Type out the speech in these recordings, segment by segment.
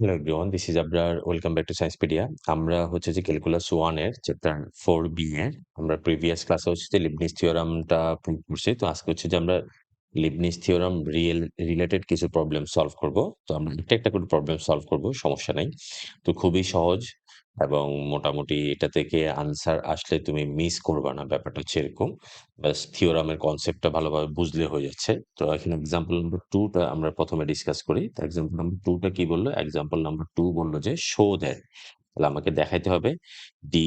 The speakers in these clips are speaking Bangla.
Hello everyone this is Abrar welcome back to Sciencepedia আমরা হচ্ছে যে ক্যালকুলাস ওয়ানের চ্যাপ্টার ফোর বি এর আমরা প্রিভিয়াস ক্লাসে হচ্ছে যে লিবনিস থিওরামটা প্রুভ করছি তো আজকে হচ্ছে যে আমরা লিবনিস থিওরাম রিয়েল রিলেটেড কিছু প্রবলেম সলভ করব তো আমরা একটা একটা করে প্রবলেম সলভ করব সমস্যা নাই। তো খুবই সহজ এবং মোটামুটি এটা থেকে আনসার আসলে তুমি মিস করবা না, ব্যাপারটা হচ্ছে এরকম। ব্যাস থিওরামের কনসেপ্টটা ভালোভাবে বুঝলে হয়ে যাচ্ছে। তো এখানে এক্সাম্পল নাম্বার টুটা আমরা প্রথমে ডিসকাস করি। তো এক্সাম্পল নাম্বার টুটা কি বলল? এক্সাম্পল নাম্বার টু বলল যে শো দেয় তাহলে আমাকে দেখাইতে হবে D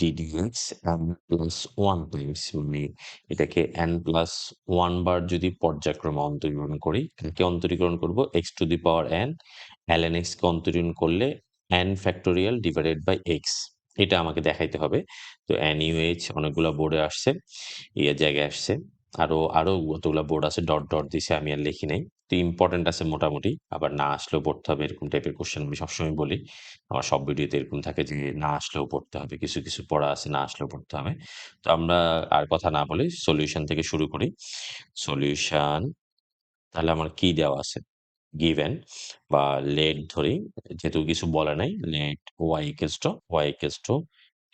D DX N plus one times মানে এটাকে এন প্লাস ওয়ান বার যদি পর্যায়ক্রমে অন্তরীকরণ করি একে অন্তরীকরণ করব? X to the power N L N X কে অন্তরীকরণ করলে N factorial divided by X এটা আমাকে দেখাইতে হবে। তো এন ইউএইচ অনেকগুলো বোর্ডে আসছে ইয়ে জায়গায় আসছে। আরও আরও কতগুলো বোর্ড আছে ডট ডট দিছে, আমি আর লিখি নাই। তো ইম্পর্টেন্ট আছে মোটামুটি, আবার না আসলেও পড়তে হবে, এরকম টাইপের কোশ্চেন আমি সবসময় বলি। আমার সব ভিডিওতে এরকম থাকে যে, না আসলেও পড়তে হবে, কিছু কিছু পড়া আছে, না আসলেও পড়তে হবে। তো আমরা আর কথা না বলি সলিউশন থেকে শুরু করি। সলিউশন তাহলে আমার কি দেওয়া আছে? গিভেন বা লেট ধরি, যেহেতু কিছু বলে নাই let Y equals to Y equals to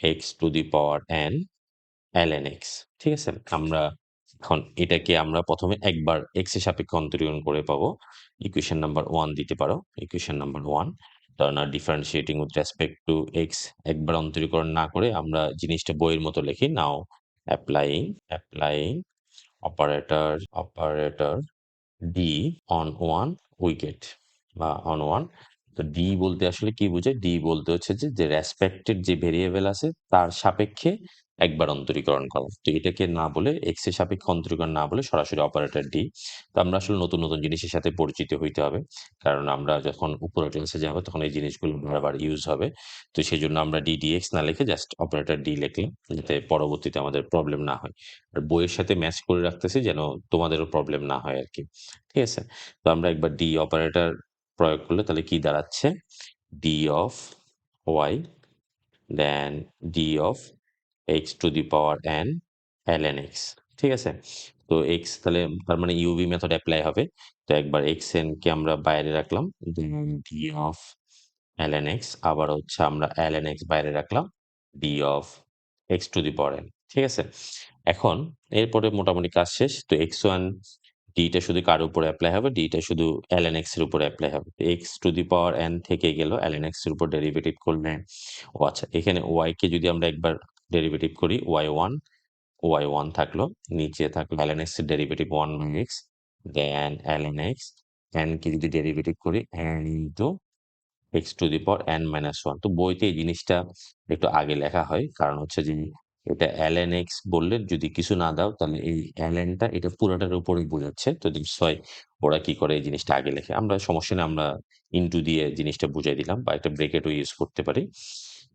X to the power N L N X ঠিক আছে? আমরা এখন এটাকে আমরা প্রথমে একবার এক্সের সাপেক্ষে অন্তরীকরণ করে পাবো। ইকুয়েশন নাম্বার ওয়ান দিতে পারো ইকুয়েশন নাম্বার ওয়ান কারণ differentiating with respect to X একবার অন্তরীকরণ না করে আমরা জিনিসটা বইয়ের মতো লিখি now applying applying operator operator D on one wicket বা অন ওয়ান তো ডি বলতে আসলে কি বোঝায়? ডি বলতে হচ্ছে যে রেসপেক্টেড যে ভেরিয়েবল আছে, তার সাপেক্ষে একবার অন্তরীকরণ করা। তো এটাকে না বলে এক্সের সাপেক্ষে অন্তরীকরণ না বলে সরাসরি অপারেটর ডি তো আমরা আসলে নতুন নতুন জিনিসের সাথে পরিচিত হইতে হবে। কারণ আমরা যখন উপরে ক্লাসে যাব, তখন এই জিনিসগুলো বারবার ইউজ হবে। তো সেই জন্য আমরা ডি ডিএক্স না লিখে জাস্ট অপারেটর ডি লিখলাম, যাতে পরবর্তীতে আমাদের প্রবলেম না হয়। আর বইয়ের সাথে ম্যাচ করে রাখতেছি যেন তোমাদেরও প্রবলেম না হয় আর কি ঠিক আছে? তো আমরা একবার ডি অপারেটর প্রয়োগ করলে তাহলে কি দাঁড়াচ্ছে? D of Y then D of X to the power N L N X ঠিক আছে? তো এক্স তাহলে তার মানে ইউভি মেথড অ্যাপ্লাই হবে। তো একবার এক্স এন কে আমরা বাইরে রাখলাম D of L N X আবার হচ্ছে আমরা এল এন এক্স বাইরে রাখলাম D of X to the power N ঠিক আছে? এখন এরপরে মোটামুটি কাজ শেষ, তো এক্স ওয়ান ডিটা শুধু কার উপরে অ্যাপ্লাই হবে? ডিটা শুধু এল এন এক্সের উপরে অ্যাপ্লাই হবে। X to the power N থেকে গেল এল এন এক্সের উপর ডেরিভেটিভ করলে, ও আচ্ছা এখানে ওয়াই কে যদি আমরা একবার ডেরিভেটিভ করি ওয়াই ওয়ান ওয়াই ওয়ান থাকল, নিচে থাকল N X derivative one by X then N X কে যদি ডেরিভেটিভ করি N into X to the power N minus one তো বইতে এই জিনিসটা একটু আগে লেখা হয়, কারণ হচ্ছে যে এটা এলএন এক্স বললে যদি কিছু না দাও, তাহলে এই এলএনটা এটা পুরোটার উপরেই বোঝাচ্ছে। তো হয় ওরা কি করে এই জিনিসটা আগে লেখে। আমরা সমস্যা নেই, আমরা ইনটু দিয়ে জিনিসটা বুঝাই দিলাম বা একটা ব্রেকেটও ইউজ করতে পারি।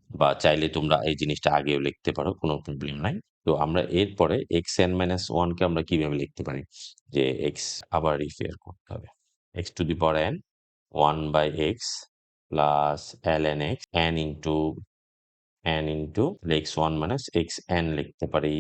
বা চাইলে তোমরা এই জিনিসটা আগেও লিখতে পারো, কোনো প্রবলেম নাই। তো আমরা এরপরে এক্স এন মাইনাস ওয়ানকে আমরা কীভাবে লিখতে পারি? যে এক্স আবার রিফেয়ার করতে হবে। X to the power N one by X plus L N X N into n into X one minus X N লিখতে পারি।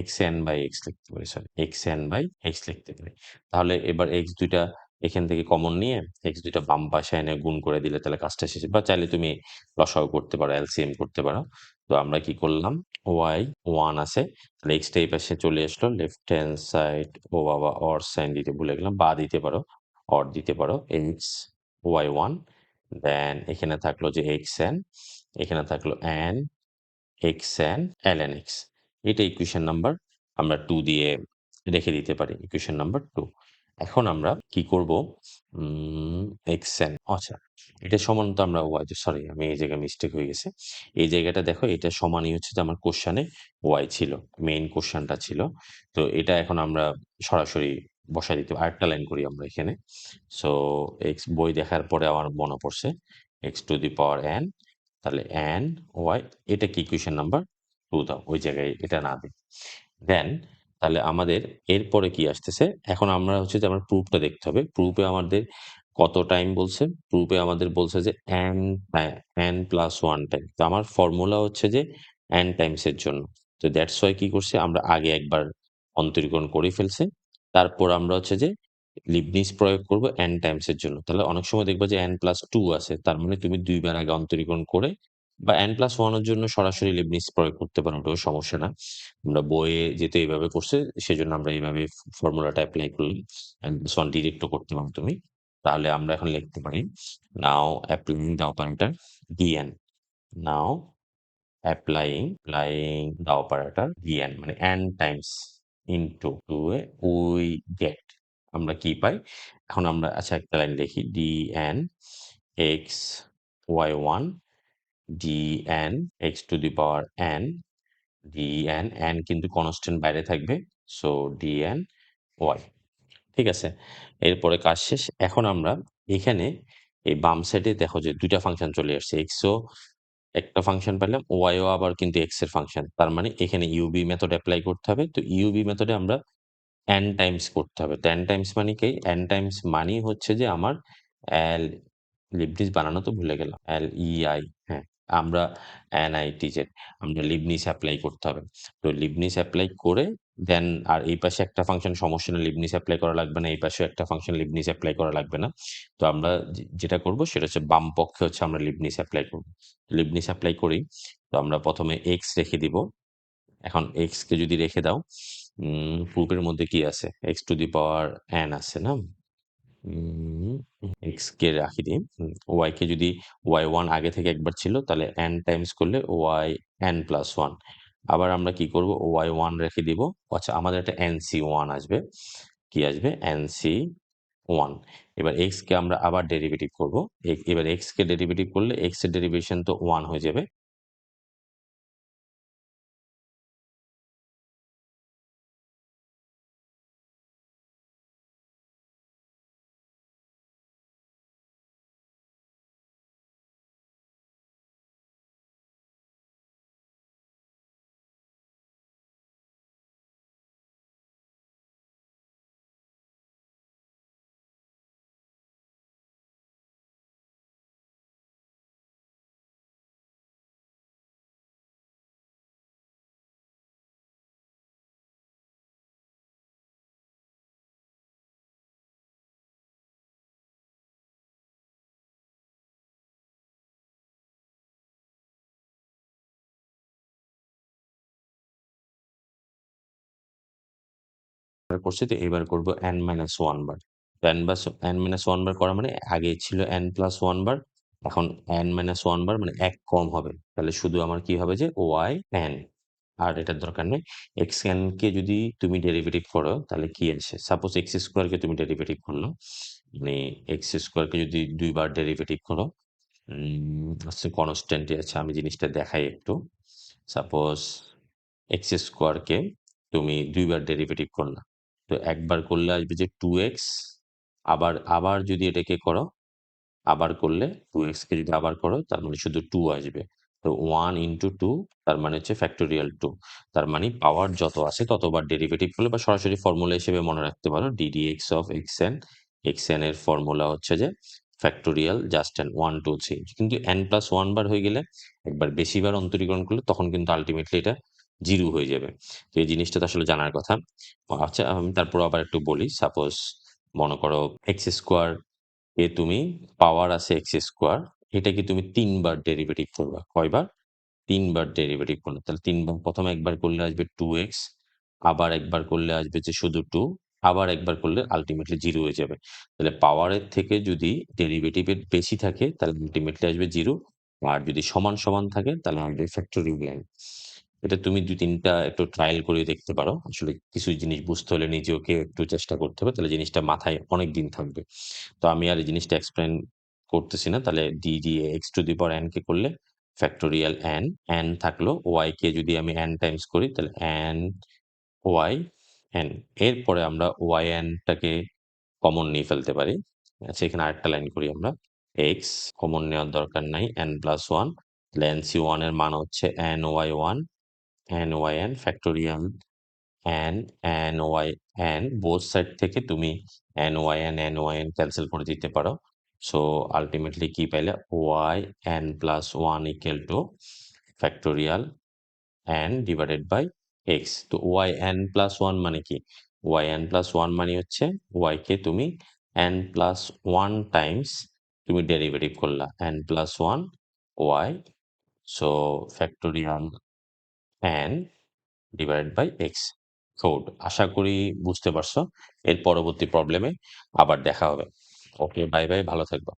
এক্স এন বাই এক্স লিখতে পারি sorry X N by X লিখতে পারি। তাহলে এবার এক্স দুইটা এখান থেকে কমন নিয়ে এক্স দুইটা বাম পাশে এনে গুণ করে দিলে তাহলে কাজটা শেষ বা চাইলে তুমি লসাও করতে পারো এলসিএম করতে পারো। তো আমরা কি করলাম? ওয়াই ওয়ান আছে। তাহলে এক্সটা এই পাশে চলে আসলো। লেফট হ্যান্ড সাইড ও বাবা অর সাইন দিতে ভুলে গেলাম। বা দিতে পারো অর দিতে পারো। এক্স ওয়াই ওয়ান দেন এখানে থাকল যে এক্স এন এখানে থাকল N X an L N X এটা ইকুয়েশন নাম্বার আমরা টু দিয়ে রেখে দিতে পারি। ইকুয়েশন নাম্বার টু এখন আমরা কি করব? এক্স এন আচ্ছা এটা সমান তো আমরা ওয়াই সরি আমি এই জায়গায় মিস্টেক হয়ে গেছে। এই জায়গাটা দেখো, এটা সমানই হচ্ছে যে আমার কোশ্চানে ওয়াই ছিল মেইন কোশ্চানটা ছিল। তো এটা এখন আমরা সরাসরি বসাই দিতে আরেকটা লাইন করি আমরা এখানে। সো এক্স বই দেখার পরে আমার মনে পড়ছে X to the power N তাহলে এন ওয়াই এটা কি ইকুয়েশন নাম্বার টু দাও, ওই জায়গায় এটা না দিই। দেন তাহলে আমাদের এরপরে কি আসতেছে? এখন আমরা হচ্ছে যে আমার প্রুফটা দেখতে হবে। প্রুফে আমাদের কত টাইম বলছে? প্রুফে আমাদের বলছে যে N N plus one time তো আমার ফর্মুলা হচ্ছে যে এন টাইমসের জন্য। তো দ্যাটস ওয়াই কি করছে? আমরা আগে একবার অন্তরীকরণ করে ফেলছে। তারপর আমরা হচ্ছে যে লিবনিজ প্রয়োগ করব n টাইমস এর জন্য। তাহলে অনেক সময় দেখবা যে এন প্লাস টু আছে। তার মানে তুমি দুইবার আগে অন্তরীকরণ করে বা এন প্লাস ওয়ানের জন্য সরাসরি লিবনিজ প্রয়োগ করতে পারো, ওটাও সমস্যা না। আমরা বইয়ে যেহেতু এভাবে করছে, সেজন্য আমরা এইভাবে ফর্মুলাটা এপ্লাই করলাম। n+1 ডিরেক্টও করতে পারো তুমি। তাহলে আমরা এখন লিখতে পারি, now applying the operator dn now applying applying the operator dn মানে n times into to A we get আমরা কি পাই? এখন আমরা আচ্ছা একটা লাইন লিখি X Y y1 dn x to the power n dn n কিন্তু কনস্ট্যান্ট বাইরে থাকবে। সো dn y ঠিক আছে? এরপরে কাজ শেষ। এখন আমরা এখানে এই বাম সাইডে দেখো যে ২ টা ফাংশন চলে আসছে। x ও একটা ফাংশন পেলাম, y ও আবার কিন্তু x এর ফাংশন। তার মানে এখানে UB মেথড এপ্লাই করতে হবে। তো UB মেথডে আমরা n টাইমস করতে হবে। তো n টাইমস মানে কি? n টাইমস মানেই হচ্ছে যে আমার এল লিবনিজ বানানো তো ভুলে গেলাম। L-E-I হ্যাঁ, আমরা NITZ আমরা লিবনিজ এপ্লাই করতে হবে। তো লিবনিজ এপ্লাই করে দেন আর এই পাশে একটা ফাংশন সমস্যা নেই, লিবনিজ এপ্লাই করা লাগবে না। এই পাশে একটা ফাংশন লিবনিজ এপ্লাই করা লাগবে না। তো আমরা যে যেটা করব সেটা হচ্ছে বাম পক্ষে হচ্ছে আমরা লিবনিজ এপ্লাই করব। লিবনিজ এপ্লাই করি। তো আমরা প্রথমে এক্স রেখে দিব। এখন এক্স কে যদি রেখে দাও, প্রুফের মধ্যে কি আছে? X to the power n আছে না? X কে রাখি দিই। y কে যদি y1 আগে থেকে একবার ছিল, তাহলে n টাইমস করলে y n+1 আবার আমরা কি করব? y1 রেখে দিব। আচ্ছা আমাদের একটা nc1 আসবে। কি আসবে? nc1 এবার x কে আমরা আবার ডেরিভেটিভ করব। এবার x কে ডেরিভেটিভ করলে এর ডেরিভেশন তো 1 হয়ে যাবে। করছি তো এবার করব এন n-1 বার। তো n বাস n-1 বার করা মানে আগে ছিল এন প্লাস ওয়ান বার, এখন n-1 বার মানে এক কম হবে। তাহলে শুধু আমার কি হবে যে ওয়াই এন আর এটার দরকার নেই। xn কে যদি তুমি ডেরিভেটিভ করো তাহলে কি আছে সাপোজ এক্স স্কয়ার কে তুমি ডেরিভেটিভ করল। মানে এক্স স্কয়ার কে যদি ২ বার ডেরিভেটিভ করো, কনস্ট্যান্টই আছে। আমি জিনিসটা দেখাই একটু। সাপোজ এক্স স্কয়ার কে তুমি ২ বার ডেরিভেটিভ করলা। তো একবার করলে আসবে যে টু এক্স আবার আবার যদি এটাকে করো, আবার করলে 2x কে যদি আবার করো তার মানে শুধু টু আসবে। তো ওয়ান ইনটু টু তার মানে হচ্ছে ফ্যাক্টোরিয়াল টু তার মানে পাওয়ার যত আসে ততবার ডেরিভেটিভ করলে বা সরাসরি ফর্মুলা হিসেবে মনে রাখতে পারো DD X of X N X N এর ফর্মুলা হচ্ছে যে ফ্যাক্টোরিয়াল জাস্ট n 1, 2, 3 কিন্তু এন প্লাস ওয়ান বার হয়ে গেলে একবার বেশি বার অন্তরীকরণ করলে তখন কিন্তু আল্টিমেটলি এটা 0 হয়ে যাবে। তো এই জিনিসটা তো আসলে জানার কথা। আচ্ছা আমি তারপর আবার একটু বলি। সাপোজ মনে করো x স্কোয়ার এ তুমি পাওয়ার আছে x স্কয়ার এটাকে তুমি তিনবার ডেরিভেটিভ করবা। কয়বার? ৩ বার ডেরিভেটিভ করলে। তাহলে তিনবার প্রথমে একবার করলে আসবে টু এক্স আবার একবার করলে আসবে যে শুধু টু আবার একবার করলে আল্টিমেটলি জিরো হয়ে যাবে। তাহলে পাওয়ারের থেকে যদি ডেরিভেটিভ এর বেশি থাকে তাহলে আল্টিমেটলি আসবে জিরো আর যদি সমান, সমান থাকে তাহলে আসবে ফ্যাক্টোরিয়াল। এটা তুমি ২-৩ একটু ট্রায়াল করে দেখতে পারো। আসলে কিছু জিনিস বুঝতে হলে নিজেকে একটু চেষ্টা করতে হবে। তাহলে জিনিসটা মাথায় অনেক দিন থাকবে। তো আমি আর এই জিনিসটা এক্সপ্লেন করতেছি না। তাহলে d দিয়ে x to the power n কে করলে ফ্যাক্টোরিয়াল n, n থাকল ওয়াই কে যদি আমি n টাইমস করি তাহলে n ওয়াই n এরপরে আমরা yn টাকে কমন নিয়ে ফেলতে পারি। আচ্ছা এখানে আরেকটা লাইন করি আমরা। এক্স কমন নেওয়ার দরকার নাই এন প্লাস ওয়ান তাহলে nc1 এর মান হচ্ছে ny1 nyn factorial n nyn both side থেকে তুমি an Y N nyn nyn cancel করে দিতে পারো। সো আল্টিমেটলি কি পাইলে yn+1 equal to factorial n divided by x তো yn+1 মানে কি? y n প্লাস 1 মানে হচ্ছে y কে তুমি n প্লাস 1 টাইমস তুমি ডেরিভেটিভ করলা n plus 1 y so factorial n divide by X code আশা করি বুঝতে পারছ। এর পরবর্তী প্রবলেমে আবার দেখা হবে। ওকে বাই বাই ভালো থাকবা।